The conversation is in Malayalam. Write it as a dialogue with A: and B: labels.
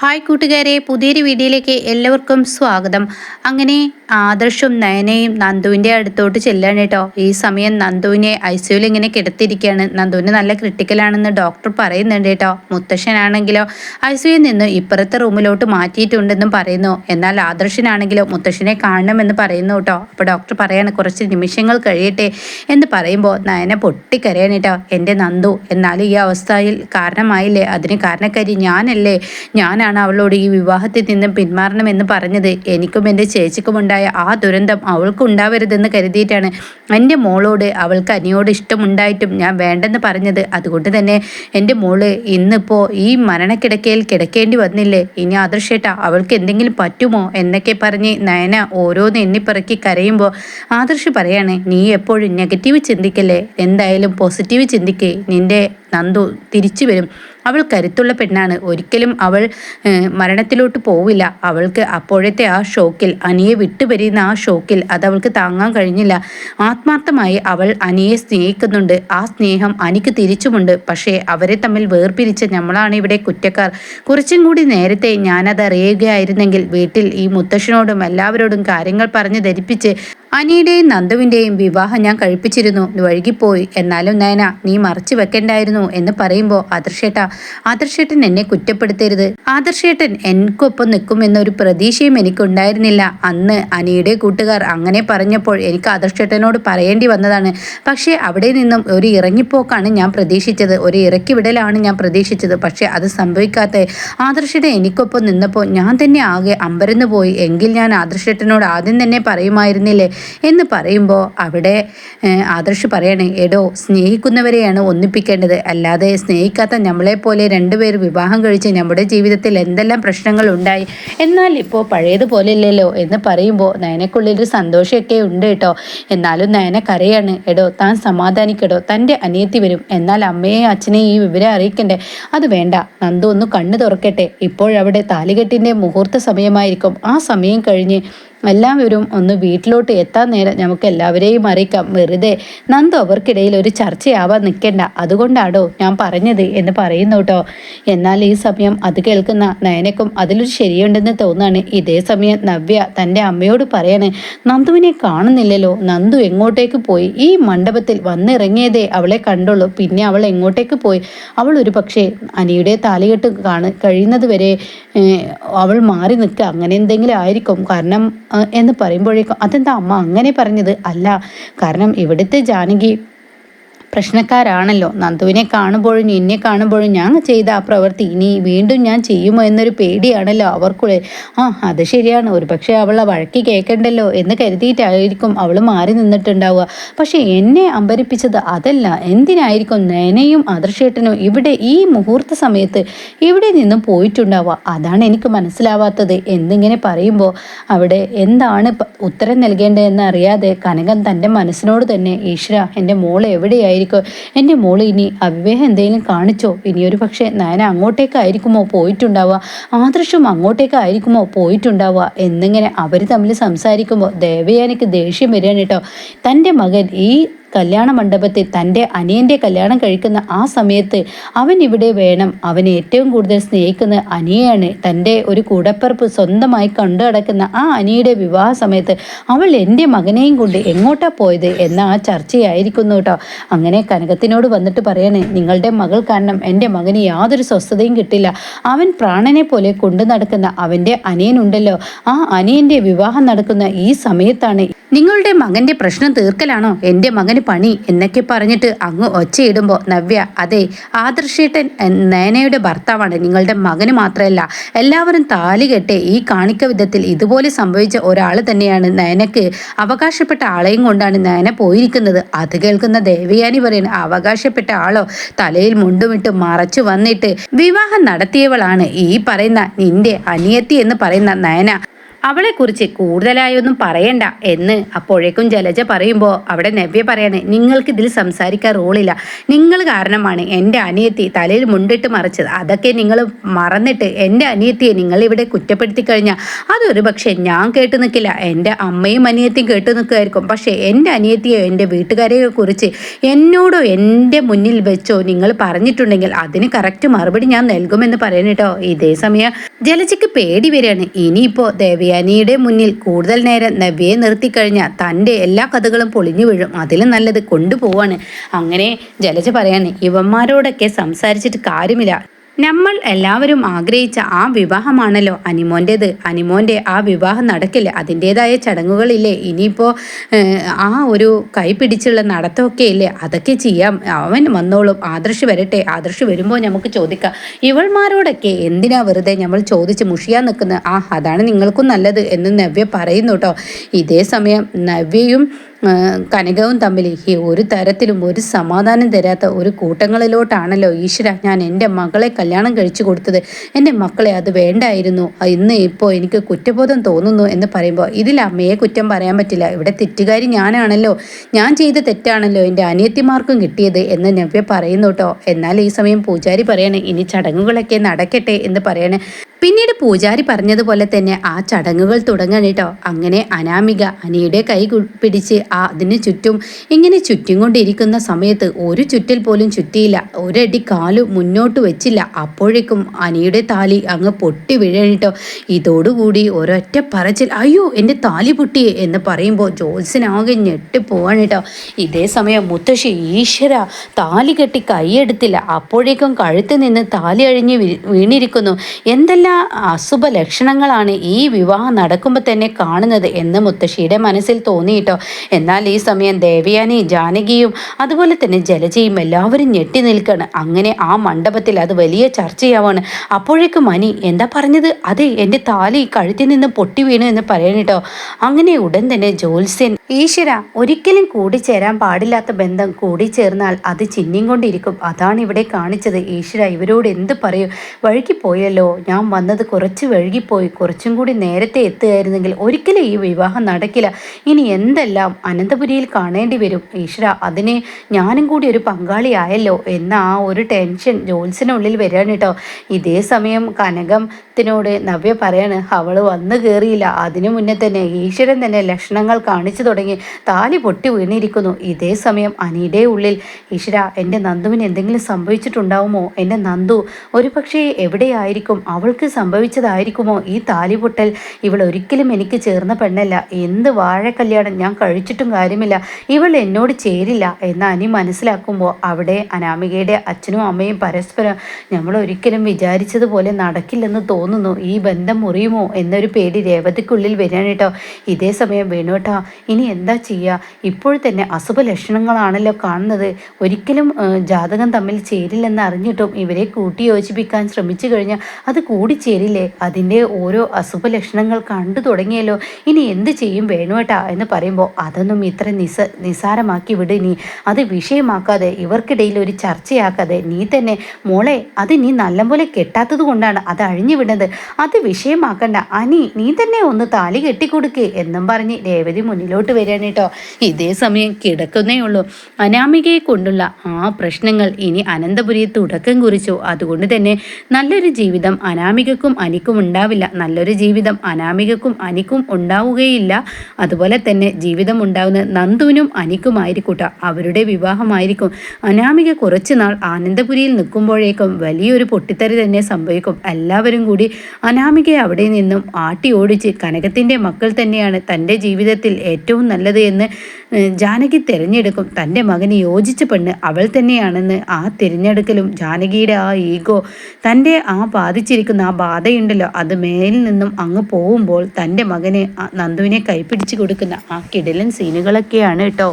A: ഹായ് കൂട്ടുകാരെ പുതിയൊരു വീഡിയോയിലേക്ക് എല്ലാവർക്കും സ്വാഗതം. അങ്ങനെ ആദർശും നയനയും നന്ദുവിന്റെ അടുത്തോട്ട് ചെല്ലാണ് കേട്ടോ. ഈ സമയം നന്ദുവിനെ ഐ സിയുയിൽ ഇങ്ങനെ കിടത്തിയിരിക്കുകയാണ്. നന്ദുവിന് നല്ല ക്രിട്ടിക്കലാണെന്ന് ഡോക്ടർ പറയുന്നുണ്ട് കേട്ടോ. മുത്തശ്ശനാണെങ്കിലോ ഐ സിയുയിൽ നിന്ന് ഇപ്പുറത്തെ റൂമിലോട്ട് മാറ്റിയിട്ടുണ്ടെന്നും പറയുന്നു. എന്നാൽ ആദർശനാണെങ്കിലോ മുത്തശ്ശനെ കാണണമെന്ന് പറയുന്നു കേട്ടോ. അപ്പോൾ ഡോക്ടർ പറയാണ് കുറച്ച് നിമിഷങ്ങൾ കഴിയട്ടെ എന്ന് പറയുമ്പോൾ നയന പൊട്ടിക്കരയാണ് കേട്ടോ. എന്റെ നന്ദു എന്നാൽ ഈ അവസ്ഥയിൽ കാരണമായില്ലേ? അതിന് കാരണക്കാരി ഞാനല്ലേ? ഞാനാണ് അവളോട് ഈ വിവാഹത്തിൽ നിന്നും പിന്മാറണമെന്ന് പറഞ്ഞത്. എനിക്കും എന്റെ ചേച്ചിക്കും ഉണ്ടായ ആ ദുരന്തം അവൾക്കുണ്ടാവരുതെന്ന് കരുതിയിട്ടാണ് എന്റെ മോളോട് അവൾക്ക് അനിയോട് ഇഷ്ടമുണ്ടായിട്ടും ഞാൻ വേണ്ടെന്ന് പറഞ്ഞത്. അതുകൊണ്ട് തന്നെ എന്റെ മോൾ ഇന്നിപ്പോൾ ഈ മരണക്കിടക്കയിൽ കിടക്കേണ്ടി വന്നില്ലേ? ഇനി ആദർശേട്ട അവൾക്ക് എന്തെങ്കിലും പറ്റുമോ? എന്നൊക്കെ പറഞ്ഞ് നയന ഓരോന്ന് എണ്ണിപ്പിറക്കി കരയുമ്പോൾ ആദർശ് പറയാണ് നീ എപ്പോഴും നെഗറ്റീവ് ചിന്തിക്കല്ലേ? എന്തായാലും പോസിറ്റീവ് ചിന്തിക്കേ. നിന്റെ നന്ദു തിരിച്ചു വരും. അവൾ കരുത്തുള്ള പെണ്ണാണ്. ഒരിക്കലും അവൾ മരണത്തിലോട്ട് പോവില്ല. അവൾക്ക് അപ്പോഴത്തെ ആ ഷോക്കിൽ അനിയെ വിട്ടുപരിയുന്ന ആ ഷോക്കിൽ അത് അവൾക്ക് താങ്ങാൻ കഴിഞ്ഞില്ല. ആത്മാർത്ഥമായി അവൾ അനിയെ സ്നേഹിക്കുന്നുണ്ട്. ആ സ്നേഹം അനിക്ക് തിരിച്ചുമുണ്ട്. പക്ഷേ അവരെ തമ്മിൽ വേർപിരിച്ച നമ്മളാണ് ഇവിടെ കുറ്റക്കാർ. കുറച്ചും കൂടി നേരത്തെ ഞാനത് അറിയുകയായിരുന്നെങ്കിൽ വീട്ടിൽ ഈ മുത്തശ്ശനോടും എല്ലാവരോടും കാര്യങ്ങൾ പറഞ്ഞ് ധരിപ്പിച്ച് അനിയുടെയും നന്ദുവിന്റെയും വിവാഹം ഞാൻ കഴിപ്പിച്ചിരുന്നു. വഴുകിപ്പോയി. എന്നാലും നയന നീ മറച്ചു വെക്കണ്ടായിരുന്നു എന്ന് പറയുമ്പോൾ ആദർശേട്ട ആദർശേട്ടൻ എന്നെ കുറ്റപ്പെടുത്തരുത്. ആദർശേട്ടൻ എനിക്കൊപ്പം നിൽക്കുമെന്നൊരു പ്രതീക്ഷയും എനിക്കുണ്ടായിരുന്നില്ല. അന്ന് അനിയുടെ കൂട്ടുകാർ അങ്ങനെ പറഞ്ഞപ്പോൾ എനിക്ക് ആദർശേട്ടനോട് പറയേണ്ടി വന്നതാണ്. പക്ഷേ അവിടെ നിന്നും ഒരു ഇറങ്ങിപ്പോക്കാണ് ഞാൻ പ്രതീക്ഷിച്ചത്. ഒരു ഇറക്കി ഞാൻ പ്രതീക്ഷിച്ചത്. പക്ഷേ അത് സംഭവിക്കാത്ത ആദർശേട്ടൻ എനിക്കൊപ്പം നിന്നപ്പോൾ ഞാൻ തന്നെ ആകെ അമ്പരന്ന് പോയി എങ്കിൽ ഞാൻ ആദർശേട്ടനോട് ആദ്യം തന്നെ പറയുമായിരുന്നില്ലേ? എന്ന് പറയുമ്പോൾ അവിടെ ആദർശ് പറയണേ എടോ സ്നേഹിക്കുന്നവരെയാണ് ഒന്നിപ്പിക്കേണ്ടത്. അല്ലാതെ സ്നേഹിക്കാത്ത നമ്മളെപ്പോലെ രണ്ടുപേർ വിവാഹം കഴിച്ച് നമ്മുടെ ജീവിതത്തിൽ എന്തെല്ലാം പ്രശ്നങ്ങൾ ഉണ്ടായി? എന്നാൽ ഇപ്പോൾ പഴയതുപോലെ ഇല്ലല്ലോ എന്ന് പറയുമ്പോൾ നയനക്കുള്ളിലൊരു സന്തോഷമൊക്കെ ഉണ്ട് കേട്ടോ. എന്നാലും നയനക്കറിയാണ് എടോ താൻ സമാധാനിക്കടോ തന്റെ അനിയത്തി വരും. എന്നാൽ അമ്മയെ അച്ഛനെയും ഈ വിവരം അറിയിക്കണ്ടേ? അത് വേണ്ട നന്ദു ഒന്ന് കണ്ണു തുറക്കട്ടെ. ഇപ്പോഴവിടെ താലികെട്ടിന്റെ മുഹൂർത്ത സമയമായിരിക്കും. ആ സമയം കഴിഞ്ഞ് എല്ലാവരും ഒന്ന് വീട്ടിലോട്ട് എത്താൻ നേരം നമുക്ക് എല്ലാവരെയും അറിയിക്കാം. വെറുതെ നന്ദു അവർക്കിടയിൽ ഒരു ചർച്ചയാവാൻ നിൽക്കേണ്ട. അതുകൊണ്ടാണോ ഞാൻ പറഞ്ഞത് എന്ന് പറയുന്നു കേട്ടോ എന്നാൽ ഈ സമയം അത് കേൾക്കുന്ന നയനക്കും അതിലൊരു ശരിയുണ്ടെന്ന് തോന്നാണ് ഇതേ സമയം നവ്യ തന്റെ അമ്മയോട് പറയാണ് നന്ദുവിനെ കാണുന്നില്ലല്ലോ. നന്ദു എങ്ങോട്ടേക്ക് പോയി? ഈ മണ്ഡപത്തിൽ വന്നിറങ്ങിയതേ അവളെ കണ്ടുള്ളൂ. പിന്നെ അവൾ എങ്ങോട്ടേക്ക് പോയി? അവൾ ഒരു പക്ഷേ അനിയുടെ താലികെട്ട് കാണ കഴിയുന്നത് വരെ അവൾ മാറി നിൽക്കുക. അങ്ങനെ എന്തെങ്കിലും ആയിരിക്കും. കാരണം എന്ന് പറയുമ്പോഴേക്കും അതെന്താ അമ്മ അങ്ങനെ പറഞ്ഞത്? അല്ല കാരണം ഇവിടുത്തെ ജാനകി പ്രശ്നക്കാരാണല്ലോ. നന്ദുവിനെ കാണുമ്പോഴും എന്നെ കാണുമ്പോഴും ഞാൻ ചെയ്ത ആ പ്രവൃത്തി ഇനി വീണ്ടും ഞാൻ ചെയ്യുമോ എന്നൊരു പേടിയാണല്ലോ അവർക്കുള്ളിൽ ആ അത് ശരിയാണ്. ഒരു പക്ഷേ അവളെ വഴക്കി കേൾക്കണ്ടല്ലോ എന്ന് കരുതിയിട്ടായിരിക്കും അവൾ മാറി നിന്നിട്ടുണ്ടാവുക. പക്ഷേ എന്നെ അമ്പരിപ്പിച്ചത് അതല്ല. എന്തിനായിരിക്കും നയനയും ആദർശേട്ടനും ഇവിടെ ഈ മുഹൂർത്ത സമയത്ത് ഇവിടെ നിന്നും പോയിട്ടുണ്ടാവുക? അതാണ് എനിക്ക് മനസ്സിലാവാത്തത്. എന്നിങ്ങനെ പറയുമ്പോൾ അവിടെ എന്താണ് ഉത്തരം നൽകേണ്ടതെന്ന് അറിയാതെ കനകൻ തന്റെ മനസ്സിനോട് തന്നെ ഈശ്വര എന്റെ മോൾ എവിടെയായി ആയിരിക്കും. എന്റെ മോൾ ഇനി അവിവേഹം എന്തെങ്കിലും കാണിച്ചോ? ഇനിയൊരു പക്ഷേ നയന അങ്ങോട്ടേക്കായിരിക്കുമോ പോയിട്ടുണ്ടാവുക. ആദർശം അങ്ങോട്ടേക്കായിരിക്കുമോ പോയിട്ടുണ്ടാവുക. എന്നിങ്ങനെ അവർ തമ്മിൽ സംസാരിക്കുമ്പോൾ ദേവയാനിക്ക് ദേഷ്യം വരികയാണ് കേട്ടോ. തന്റെ മകൻ ഈ കല്യാണ മണ്ഡപത്തിൽ തന്റെ അനിയന്റെ കല്യാണം കഴിക്കുന്ന ആ സമയത്ത് അവൻ ഇവിടെ വേണം. അവനെ ഏറ്റവും കൂടുതൽ സ്നേഹിക്കുന്ന അനിയാണ് തന്റെ ഒരു കൂടപ്പിറപ്പ് സ്വന്തമായി കണ്ടു കിടക്കുന്ന ആ അനിയുടെ വിവാഹ സമയത്ത് അവൾ എന്റെ മകനെയും കൊണ്ട് എങ്ങോട്ടാ പോയത് എന്ന ആ ചർച്ചയായിരിക്കുന്നു കേട്ടോ. അങ്ങനെ കനകത്തിനോട് വന്നിട്ട് പറയണേ നിങ്ങളുടെ മകൾ കാരണം എന്റെ മകന് യാതൊരു സ്വസ്ഥതയും കിട്ടില്ല. അവൻ പ്രാണനെ പോലെ കൊണ്ടു നടക്കുന്ന അവന്റെ അനിയനുണ്ടല്ലോ. ആ അനിയന്റെ വിവാഹം നടക്കുന്ന ഈ സമയത്താണ് നിങ്ങളുടെ മകന്റെ പ്രശ്നം തീർക്കലാണോ? എന്റെ മകന് പണി എന്നൊക്കെ പറഞ്ഞിട്ട് അങ്ങ് ഒച്ചയിടുമ്പോൾ നവ്യ അതെ ആദർശേട്ടൻ നയനയുടെ ഭർത്താവാണ്. നിങ്ങളുടെ മകന് മാത്രമല്ല എല്ലാവരും താലി കെട്ടെ ഈ കാണിക്ക വിധത്തിൽ ഇതുപോലെ സംഭവിച്ച ഒരാൾ തന്നെയാണ് നയനക്ക് അവകാശപ്പെട്ട ആളെയും കൊണ്ടാണ് നയന പോയിരിക്കുന്നത്. അത് കേൾക്കുന്ന ദേവയാനി പറയുന്നത് അവകാശപ്പെട്ട ആളോ? തലയിൽ മുണ്ടുമിട്ട് മറച്ചു വന്നിട്ട് വിവാഹം നടത്തിയവളാണ് ഈ പറയുന്ന നിന്റെ അനിയത്തി എന്ന് പറയുന്ന നയന. അവളെക്കുറിച്ച് കൂടുതലായൊന്നും പറയണ്ട എന്ന് അപ്പോഴേക്കും ജലജ പറയുമ്പോൾ അവിടെ നവ്യ പറയാണ് നിങ്ങൾക്ക് ഇതിൽ സംസാരിക്കാൻ റോളില്ല. നിങ്ങൾ കാരണമാണ് എന്റെ അനിയത്തി തലയിൽ മുണ്ടിട്ട് മറിച്ചത്. അതൊക്കെ നിങ്ങൾ മറന്നിട്ട് എന്റെ അനിയത്തിയെ നിങ്ങൾ ഇവിടെ കുറ്റപ്പെടുത്തി കഴിഞ്ഞാൽ അതൊരു പക്ഷേ ഞാൻ കേട്ടു നിൽക്കില്ല. എന്റെ അമ്മയും അനിയത്തിയും കേട്ടു നിൽക്കുമായിരിക്കും. പക്ഷേ എന്റെ അനിയത്തിയോ എന്റെ വീട്ടുകാരെയോ കുറിച്ച് എന്നോടോ എന്റെ മുന്നിൽ വെച്ചോ നിങ്ങൾ പറഞ്ഞിട്ടുണ്ടെങ്കിൽ അതിന് കറക്റ്റ് മറുപടി ഞാൻ നൽകുമെന്ന് പറയണേട്ടോ ഇതേ സമയം ജലജയ്ക്ക് പേടി വരികയാണ്. ഇനിയിപ്പോൾ ദേവയാനിയുടെ മുന്നിൽ കൂടുതൽ നേരം നബിയെ നിർത്തിക്കഴിഞ്ഞാൽ തന്റെ എല്ലാ കഥകളും പൊളിഞ്ഞു വീഴും. അതിലും നല്ലത് കൊണ്ടുപോവാണ്. അങ്ങനെ ജലജ പറയാണ് ഇവന്മാരോടൊക്കെ സംസാരിച്ചിട്ട് കാര്യമില്ല. നമ്മൾ എല്ലാവരും ആഗ്രഹിച്ച ആ വിവാഹമാണല്ലോ അനിമോന്റേത്. അനിമോന്റെ ആ വിവാഹം നടക്കില്ല? അതിന്റേതായ ചടങ്ങുകളില്ലേ? ഇനിയിപ്പോൾ ആ ഒരു കൈ പിടിച്ചുള്ള നടത്തമൊക്കെ ഇല്ലേ അതൊക്കെ ചെയ്യാം. അവൻ വന്നോളും. ആദർശ് വരട്ടെ. ആദർശ് വരുമ്പോൾ നമുക്ക് ചോദിക്കാം. ഇവൾമാരോടൊക്കെ എന്തിനാ വെറുതെ നമ്മൾ ചോദിച്ച് മുഷിയാൻ നിൽക്കുന്നത്? ആ അതാണ് നിങ്ങൾക്കും നല്ലത് എന്ന് നവ്യ പറയുന്നു കേട്ടോ. ഇതേ സമയം നവ്യയും കനകവും തമ്മിൽ ഒരു തരത്തിലും ഒരു സമാധാനം തരാത്ത ഒരു കൂട്ടങ്ങളിലോട്ടാണല്ലോ ഈശ്വര ഞാൻ എന്റെ മകളെ കല്യാണം കഴിച്ചു കൊടുത്തത്. എന്റെ മക്കളെ അത് വേണ്ടായിരുന്നു. ഇന്ന് ഇപ്പോൾ എനിക്ക് കുറ്റബോധം തോന്നുന്നു എന്ന് പറയുമ്പോൾ ഇതിൽ അമ്മയെ കുറ്റം പറയാൻ പറ്റില്ല. ഇവിടെ തെറ്റുകാരി ഞാനാണല്ലോ. ഞാൻ ചെയ്ത തെറ്റാണല്ലോ എന്റെ അനിയത്തിമാർക്കും കിട്ടിയത് എന്ന് നവ്യ പറയുന്നു കേട്ടോ. എന്നാൽ ഈ സമയം പൂജാരി പറയണേ ഇനി ചടങ്ങുകളൊക്കെ നടക്കട്ടെ എന്ന് പറയണേ. പിന്നീട് പൂജാരി പറഞ്ഞതുപോലെ തന്നെ ആ ചടങ്ങുകൾ തുടങ്ങണം കേട്ടോ. അങ്ങനെ അനാമിക അനിയുടെ കൈ പിടിച്ച് ആ അതിന് ചുറ്റും ഇങ്ങനെ ചുറ്റും കൊണ്ടിരിക്കുന്ന സമയത്ത് ഒരു ചുറ്റിൽ പോലും ചുറ്റിയില്ല. ഒരടി കാലു മുന്നോട്ട് വെച്ചില്ല. അപ്പോഴേക്കും അനിയുടെ താലി അങ്ങ് പൊട്ടി വീഴണിട്ടോ ഇതോടുകൂടി ഒരൊറ്റ പറച്ചിൽ അയ്യോ എന്റെ താലി പൊട്ടി എന്ന് പറയുമ്പോൾ ജോത്സ്യനാകെ ഞെട്ടിപ്പോവാണ് കേട്ടോ. ഇതേ സമയം മുത്തശ്ശി ഈശ്വര താലി കെട്ടി കൈയെടുത്തില്ല. അപ്പോഴേക്കും കഴുത്ത് നിന്ന് താലി അഴിഞ്ഞ് വീണിരിക്കുന്നു. എന്തെല്ലാം അശുഭ ലക്ഷണങ്ങളാണ് ഈ വിവാഹം നടക്കുമ്പോൾ തന്നെ കാണുന്നത് എന്ന് മുത്തശ്ശിയുടെ മനസ്സിൽ തോന്നിയിട്ടോ എന്നാൽ ഈ സമയം ദേവയാനി ജാനകിയും അതുപോലെ തന്നെ ജലജയും എല്ലാവരും ഞെട്ടി നിൽക്കുകയാണ് അങ്ങനെ ആ മണ്ഡപത്തിൽ അത് വലിയ ചർച്ചയാവാണ്. അപ്പോഴേക്കും മനി എന്താ പറഞ്ഞത്? അതെ എന്റെ താലി കഴുത്തിൽ നിന്ന് പൊട്ടി വീണു എന്ന് പറയണിട്ടോ അങ്ങനെ ഉടൻ തന്നെ ജോത്സ്യൻ ഈശ്വര ഒരിക്കലും കൂടിച്ചേരാൻ പാടില്ലാത്ത ബന്ധം കൂടിച്ചേർന്നാൽ അത് ചിഹ്നം കൊണ്ടിരിക്കും. അതാണ് ഇവിടെ കാണിച്ചത്. ഈശ്വര ഇവരോട് എന്ത് പറയും? വഴിക്ക് പോയല്ലോ ഞാൻ വന്നത് കുറച്ച് വഴുകിപ്പോയി. കുറച്ചും കൂടി നേരത്തെ എത്തുകയായിരുന്നെങ്കിൽ ഒരിക്കലും ഈ വിവാഹം നടക്കില്ല. ഇനി എന്തെല്ലാം അനന്തപുരിയിൽ കാണേണ്ടി വരും? ഈശ്വര അതിന് ഞാനും കൂടി ഒരു പങ്കാളിയായല്ലോ എന്ന ആ ഒരു ടെൻഷൻ ജോൽസിനുള്ളിൽ വരികയാണ് കേട്ടോ. ഇതേ സമയം കനകത്തിനോട് നവ്യ പറയാണ് അവൾ വന്നു കയറിയില്ല അതിനു മുന്നേ തന്നെ ഈശ്വരൻ തന്നെ ലക്ഷണങ്ങൾ കാണിച്ചു തുടങ്ങി. താലി പൊട്ടി വീണിരിക്കുന്നു. ഇതേ സമയം അനിയുടെ ഉള്ളിൽ ഈശ്വര എന്റെ നന്ദുവിന് എന്തെങ്കിലും സംഭവിച്ചിട്ടുണ്ടാവുമോ? എന്റെ നന്ദു ഒരു പക്ഷേ എവിടെയായിരിക്കും? അവൾക്ക് സംഭവിച്ചതായിരിക്കുമോ? ഈ താലിപൊട്ടൽ ഇവൾ ഒരിക്കലും എനിക്ക് ചേർന്ന പെണ്ണല്ല. എന്ത് വാഴ കല്യാണം ഞാൻ കഴിച്ചിട്ടും കാര്യമില്ല. ഇവൾ എന്നോട് ചേരില്ല എന്ന് അനി മനസ്സിലാക്കുമ്പോൾ അവിടെ അനാമികയുടെ അച്ഛനും അമ്മയും പരസ്പരം നമ്മൾ ഒരിക്കലും വിചാരിച്ചതുപോലെ നടക്കില്ലെന്ന് തോന്നുന്നു. ഈ ബന്ധം മുറിയുമോ? എന്നൊരു പേടി രേവതിക്കുള്ളിൽ വരികയാണ് ഇതേ സമയം വേണുട്ടാ ഇനി എന്താ ചെയ്യുക ഇപ്പോൾ തന്നെ അസുഖ ലക്ഷണങ്ങളാണല്ലോ കാണുന്നത്. ഒരിക്കലും ജാതകം തമ്മിൽ ചേരില്ലെന്ന് അറിഞ്ഞിട്ടും ഇവരെ കൂട്ടി യോജിപ്പിക്കാൻ ശ്രമിച്ചു കഴിഞ്ഞാൽ അത് കൂടിച്ചേരില്ലേ അതിന്റെ ഓരോ അസുഖ ലക്ഷണങ്ങൾ കണ്ടു തുടങ്ങിയല്ലോ. ഇനി എന്ത് ചെയ്യും വേണുവേട്ടാ എന്ന് പറയുമ്പോൾ അതൊന്നും ഇത്ര നിസ നിസാരമാക്കി വിട് നീ. അത് വിഷയമാക്കാതെ ഇവർക്കിടയിൽ ഒരു ചർച്ചയാക്കാതെ നീ തന്നെ മോളെ അത് നീ നല്ലപോലെ കെട്ടാത്തത് കൊണ്ടാണ് അത് അഴിഞ്ഞു വിടുന്നത്. അത് വിഷയമാക്കണ്ട. അനി നീ തന്നെ ഒന്ന് താലി കെട്ടിക്കൊടുക്കേ എന്നും പറഞ്ഞ് രേവതി മുന്നിലോട്ട് വരികയാണ് കേട്ടോ. ഇതേ സമയം കിടക്കുന്നേ ഉള്ളൂ. അനാമികയെ കൊണ്ടുള്ള ആ പ്രശ്നങ്ങൾ ഇനി അനന്തപുരിയെ തുടക്കം കുറിച്ചു. അതുകൊണ്ട് തന്നെ നല്ലൊരു ജീവിതം അനാമികക്കും അനിക്കും ഉണ്ടാവില്ല. നല്ലൊരു ജീവിതം അനാമികക്കും അനിക്കും ഉണ്ടാവുകയില്ല. അതുപോലെ തന്നെ ജീവിതം ഉണ്ടാവുന്ന നന്ദുവിനും അനിക്കുമായിരിക്കൂട്ട. അവരുടെ വിവാഹമായിരിക്കും. അനാമിക കുറച്ചു നാൾ ആനന്ദപുരിയിൽ നിൽക്കുമ്പോഴേക്കും വലിയൊരു പൊട്ടിത്തെറി തന്നെ സംഭവിക്കും. എല്ലാവരും കൂടി അനാമികയെ അവിടെ നിന്നും ആട്ടി ഓടിച്ച് കനകത്തിന്റെ മക്കൾ തന്നെയാണ് തന്റെ ജീവിതത്തിൽ ഏറ്റവും നല്ലത് എന്ന് ജാനകി തിരഞ്ഞെടുക്കും. തന്റെ മകന് യോജിച്ച പെണ്ണ് അവൾ തന്നെയാണെന്ന് ആ തിരഞ്ഞെടുക്കലും ജാനകിയുടെ ആ ഈഗോ തന്റെ ആ ബാധിച്ചിരിക്കുന്ന ആ ബാധയുണ്ടല്ലോ അത് മേലിൽ നിന്നും അങ്ങ് പോകുമ്പോൾ തന്റെ മകന് നന്ദുവിനെ കൈപ്പിടിച്ച് കൊടുക്കുന്ന ആ കിടലൻ സീനുകളൊക്കെയാണ് കേട്ടോ.